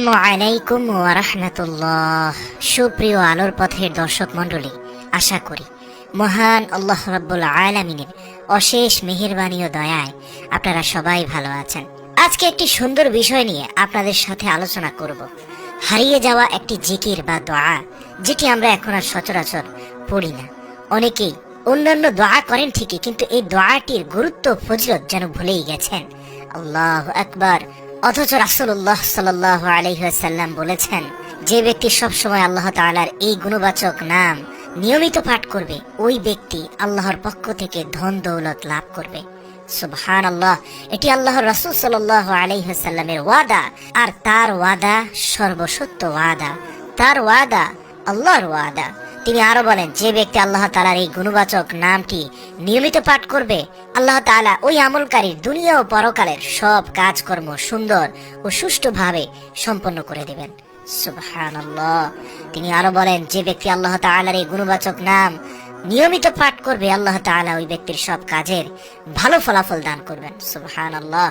আসসালামু আলাইকুম রাহমাতুল্লাহ। সুপ্রিয় আলোর পথের দর্শক মণ্ডলী, আশা করি মহান আল্লাহ রাব্বুল আলামিনের অশেষ মেহেরবানি ও দয়ায় আপনারা সবাই ভালো আছেন। আজকে একটি সুন্দর বিষয় নিয়ে আপনাদের সাথে আলোচনা করব। হারিয়ে যাওয়া একটি জিকির বা দোয়া, যেটি আমরা এখন আর সচরাচর পড়ি না। অনেকেই অন্যান্য দোয়া করেন ঠিকই, কিন্তু এই দোয়াটির গুরুত্ব ফজলত যেন ভুলেই গেছেন। আল্লাহ আকবার। অথচ রাসূলুল্লাহ সাল্লাল্লাহু আলাইহি ওয়াসাল্লাম বলেছেন, যে ব্যক্তি সবসময় আল্লাহ তাআলার এই গুণবাচক নাম নিয়মিত পাঠ করবে, ওই ব্যক্তি আল্লাহর পক্ষ থেকে ধন দৌলত লাভ করবে। সুবহান আল্লাহ এটি আল্লাহর রাসূল সাল্লাল্লাহু আলাইহি ওয়াসাল্লামের ওয়াদা, আর তার ওয়াদা সর্বসত্য ওয়াদা। তার ওয়াদা আল্লাহর ওয়াদা। তিনি আরও বলেন, যে ব্যক্তি আল্লাহ তালার এই গুণবাচক নামটি নিয়মিত পাঠ করবে, আল্লাহ তাআলা ওই আমলকারীর দুনিয়া ও পরকালের সব কাজকর্ম সুন্দর ও সুষ্ঠুভাবে সম্পন্ন করে দেবেন। তিনি আরও বলেন, যে ব্যক্তি আল্লাহ তাআলার এই গুণবাচক নাম নিয়মিত পাঠ করবে, আল্লাহ তাআলা ওই ব্যক্তির সব কাজের ভালো ফলাফল দান করবেন। সুবহানাল্লাহ।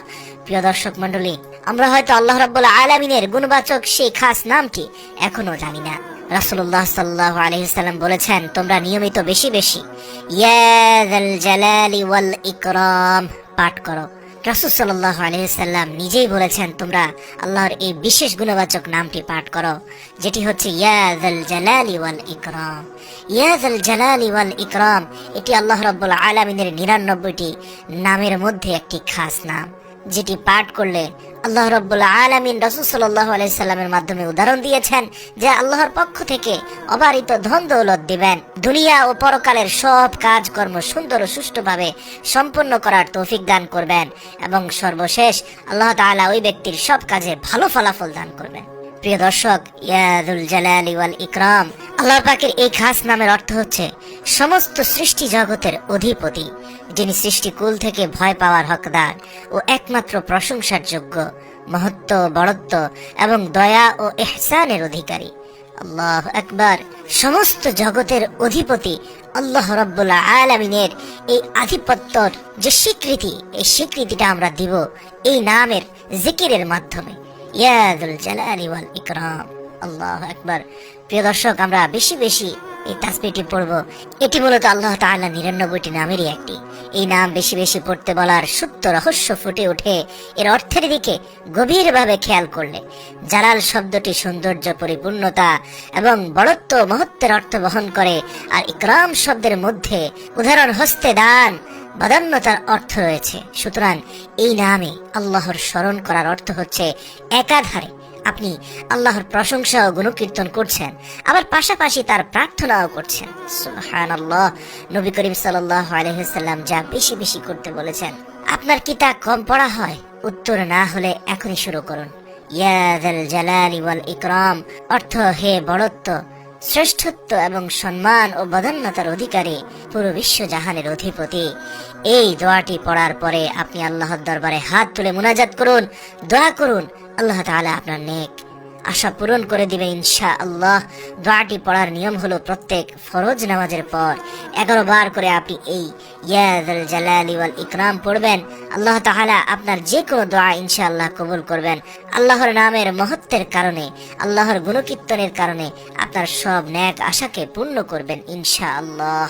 প্রিয় দর্শক মণ্ডলী, আমরা হয়তো আল্লাহ রাব্বুল আলামিনের গুণবাচক সেই খাস নামটি এখনও জানি না। রাসূলুল্লাহ সাল্লাহ আলাইহি সাল্লাম বলেছেন, তোমরা নিয়মিত বেশি বেশি ইয়া ওয়াল ইকরাম পাঠ করো। রাসূল সাল্লাল্লাহু আলাইহি সাল্লাম নিজেই বলেছেন, তোমরা আল্লাহর এই বিশেষ গুণবাচক নামটি পাঠ করো, যেটি হচ্ছে ইয়া যাল জালালি ওয়াল ইকরাম। ইয়া যাল জালালি ওয়াল ইকরাম, এটি আল্লাহ রাব্বুল আলামিনের 99টি নামের মধ্যে একটি খাস নাম, যেটি পাঠ করলে আল্লাহ রব্বুল আলমিন রসুল সাল্লাহ আলাইসাল্লামের মাধ্যমে উদাহরণ দিয়েছেন যে আল্লাহর পক্ষ থেকে অবারিত ধন দৌলত দিবেন। দুনিয়া ও পরকালের সব কাজকর্ম সুন্দর ও সুষ্ঠুভাবে সম্পন্ন করার তৌফিক দান করবেন এবং সর্বশেষ আল্লাহ তালা ওই ব্যক্তির সব কাজে ভালো ফলাফল দান করবেন। প্রিয় দর্শক ইয়াদুল জালালি ওয়াল ইকরাম আল্লাহ পাকের এই খাস নামের অর্থ হচ্ছে সমস্ত সৃষ্টি জগতের অধিপতি, যিনি সৃষ্টিকুল থেকে ভয় পাওয়ার হকদার ও একমাত্র প্রশংসার যোগ্য, মহত্ব, বড়ত্ব এবং দয়া ও এহসানের অধিকারী। আল্লাহ একবার সমস্ত জগতের অধিপতি আল্লাহ রব্বুল আলমিনের এই আধিপত্যর যে স্বীকৃতি, এই স্বীকৃতিটা আমরা দিব এই নামের জিকিরের মাধ্যমে। আল্লাহ একবার প্রিয় দর্শক, আমরা বেশি বেশি এই পড়ব। এটি মূলত আল্লাহ নিরানব্বইটি নামেরই একটি। এই নাম বেশি বেশি পড়তে বলার রহস্য ফুটে ওঠে। এর অর্থের দিকে গভীরভাবে খেয়াল করলে জালাল শব্দটি সৌন্দর্য, পরিপূর্ণতা এবং বড়ত্ব মহত্বের অর্থ বহন করে। আর ইকরাম শব্দের মধ্যে উদাহরণ হস্তে দান বাদান্যতার অর্থ রয়েছে। সুতরাং এই নামে আল্লাহর স্মরণ করার অর্থ হচ্ছে একাধারে আপনি আল্লাহর প্রশংসা ও গুণকীর্তন করছেন, আবার পাশাপাশি তার প্রার্থনাও করছেন। সুবহানাল্লাহ, নবী করিম সাল্লাল্লাহু আলাইহি সাল্লাম যা বেশি বেশি করতে বলেছেন। আপনার কি তা কম পড়া হয়? উত্তর না হলে এখনই শুরু করুন। ইয়া যাল জালালি ওয়াল ইকরাম, অর্থ হে বড়ত্ব শ্রেষ্ঠত্ব এবং সম্মান ও বদান্যতার অধিকারী পুরো বিশ্ব জাহানের অধিপতি। এই দোয়াটি পড়ার পরে আপনি আল্লাহর দরবারে হাত তুলে মুনাজাত করুন, দোয়া করুন, আল্লাহ তাআলা আপনার নেক আশা পূরণ করে দিবে ইনশা আল্লাহ দোয়াটি পড়ার নিয়ম হলো প্রত্যেক ফরজ নামাজের পর এগারো বার করে আপনি এই ইয়াদুল জালালি ওয়াল ইকরাম পড়বেন। আল্লাহ তাআলা আপনার যে কোনো দোয়া ইনশা আল্লাহ কবুল করবেন। আল্লাহর নামের মহত্বের কারণে, আল্লাহর গুণকীর্তনের কারণে আপনার সব ন্যাক আশাকে পূর্ণ করবেন ইনশা আল্লাহ